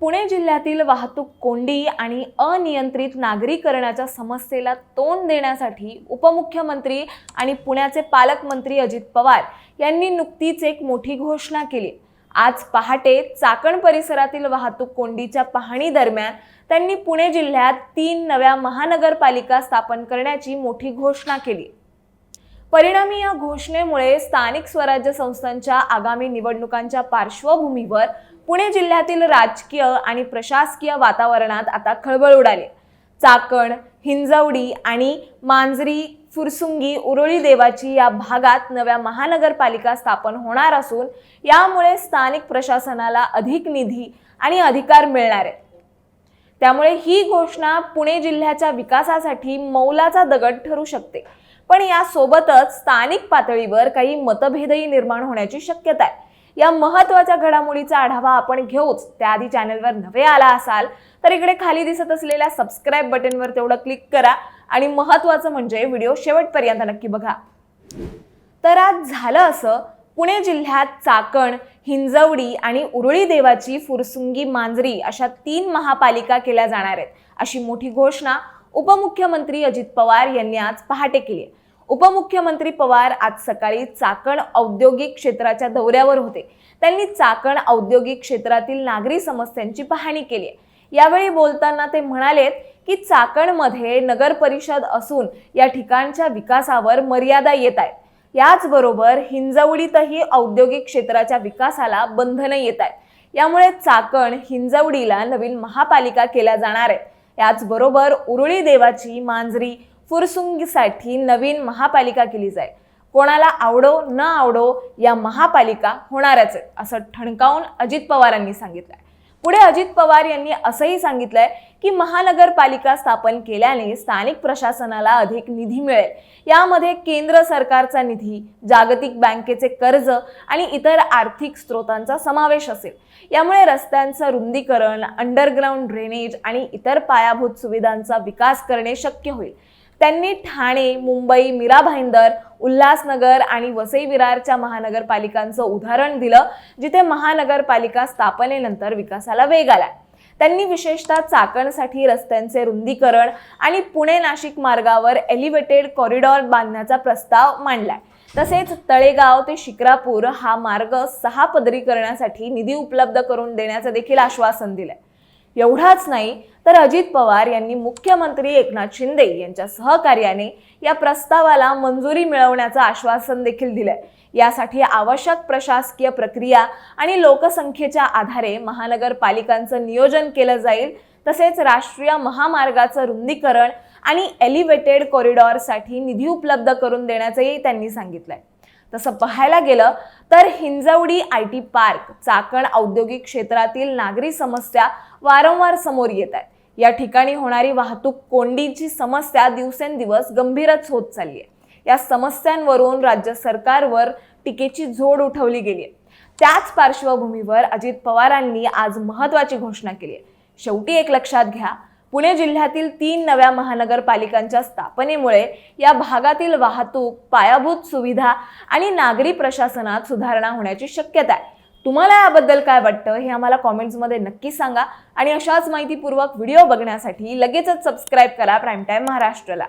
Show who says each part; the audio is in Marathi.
Speaker 1: पुणे जिल्ह्यातील वाहतूक कोंडी आणि अनियंत्रित नागरीकरणाच्या समस्येला तोंड देण्यासाठी उपमुख्यमंत्री आणि पुण्याचे पालकमंत्री अजित पवार यांनी नुकतीच एक मोठी घोषणा केली. आज पहाटे चाकण परिसरातील वाहतूक कोंडीच्या पाहणी दरम्यान त्यांनी पुणे जिल्ह्यात तीन नव्या महानगरपालिका स्थापन करण्याची मोठी घोषणा केली. परिणामी या घोषणेमुळे स्थानिक स्वराज्य संस्थांच्या आगामी निवडणुकांच्या पार्श्वभूमीवर पुणे जिल्ह्यातील राजकीय आणि प्रशासकीय वातावरणात आता खळबळ उडाली. चाकण हिंजवडी आणि मांजरी फुरसुंगी उरुळी देवाची या भागात नव्या महानगरपालिका स्थापन होणार असून यामुळे स्थानिक प्रशासनाला अधिक निधी आणि अधिकार मिळणार आहेत. त्यामुळे ही घोषणा पुणे जिल्ह्याच्या विकासासाठी मौलाचा दगड ठरू शकते. पण यासोबतच स्थानिक पातळीवर काही मतभेदही निर्माण होण्याची शक्यता आहे. या महत्त्वाच्या घडामोडीचा आढावा आपण घेऊच. त्याआधी चॅनलवर नवे आला असाल तर इकडे खाली दिसत असलेल्या सबस्क्राईब बटनवर तेवढं क्लिक करा आणि महत्वाचं म्हणजे व्हिडिओ शेवटपर्यंत नक्की बघा. तर आज झालं असं पुणे जिल्ह्यात चाकण हिंजवडी आणि उरुळी देवाची फुरसुंगी मांजरी अशा तीन महापालिका केल्या जाणार आहेत. अशी मोठी घोषणा उपमुख्यमंत्री अजित पवार यांनी आज पहाटे केली आहे. उपमुख्यमंत्री पवार आज सकाळी चाकण औद्योगिक क्षेत्राच्या दौऱ्यावर होते. त्यांनी चाकण औद्योगिक क्षेत्रातील नागरी समस्यांची पाहणी केली आहे. यावेळी बोलताना ते म्हणालेत की चाकणमध्ये नगर परिषद असून या ठिकाणच्या विकासावर मर्यादा येत आहेत. याचबरोबर हिंजवडीतही औद्योगिक क्षेत्राच्या विकासाला बंधनं येत आहेत. यामुळे चाकण हिंजवडीला नवीन महापालिका केल्या जाणार आहे याचबरोबर उरुळी देवाची मांजरी फुरसुंगीसाठी नवीन महापालिका केली जाईल. कोणाला आवडो न आवडो या महापालिका होणारच आहेत असं ठणकावून अजित पवारांनी सांगितलंय. पुढे अजित पवार यांनी असंही सांगितलंय की महानगरपालिका स्थापन केल्याने स्थानिक प्रशासनाला अधिक निधी मिळेल. यामध्ये केंद्र सरकारचा निधी जागतिक बँकेचे कर्ज आणि इतर आर्थिक स्रोतांचा समावेश असेल. यामुळे रस्त्यांचं रुंदीकरण अंडरग्राऊंड ड्रेनेज आणि इतर पायाभूत सुविधांचा विकास करणे शक्य होईल. त्यांनी ठाणे मुंबई मीरा भाईंदर उल्हासनगर आणि वसई विरारच्या महानगरपालिकांचं उदाहरण दिलं जिथे महानगरपालिका स्थापनेनंतर विकासाला वेग आला त्यांनी विशेषतः चाकणसाठी रस्त्यांचे रुंदीकरण आणि पुणे नाशिक मार्गावर एलिव्हेटेड कॉरिडॉर बांधण्याचा प्रस्ताव मांडलाय. तसेच तळेगाव ते शिक्रापूर हा मार्ग सहा पदरी करण्यासाठी निधी उपलब्ध करून देण्याचं देखील आश्वासन दिलंय. एवढाच नाही तर अजित पवार यांनी मुख्यमंत्री एकनाथ शिंदे यांच्या सहकार्याने या प्रस्तावाला मंजुरी मिळवण्याचं आश्वासन देखील दिलंय. यासाठी आवश्यक प्रशासकीय प्रक्रिया आणि लोकसंख्येच्या आधारे महानगरपालिकांचं नियोजन केलं जाईल तसेच राष्ट्रीय महामार्गाचं रुंदीकरण आणि एलिव्हेटेड कॉरिडॉरसाठी निधी उपलब्ध करून देण्याचंही त्यांनी सांगितलंय. तसं पाहायला गेलं तर Hinjawadi I T park Chakan औद्योगिक क्षेत्रातील नागरी समस्या वारंवार समोर येत आहेत या ठिकाणी होणारी वाहतूक कोंडीची समस्या दिवसेंदिवस गंभीरच होत चालली आहे. या समस्यांवरून राज्य सरकारवर टीकेची झोड उठवली गेली आहे. त्याच पार्श्वभूमीवर अजित पवारांनी आज महत्वाची घोषणा केली आहे. शेवटी एक लक्षात घ्या पुणे जिल्ह्यातील तीन नव्या महानगरपालिकांच्या स्थापनेमुळे या भागातील वाहतूक पायाभूत सुविधा आणि नागरी प्रशासनात सुधारणा होण्याची शक्यता आहे. तुम्हाला याबद्दल काय वाटतं हे आम्हाला कॉमेंट्समध्ये नक्की सांगा आणि अशाच माहितीपूर्वक व्हिडिओ बघण्यासाठी लगेचच सबस्क्राईब करा प्राईम टाईम महाराष्ट्राला.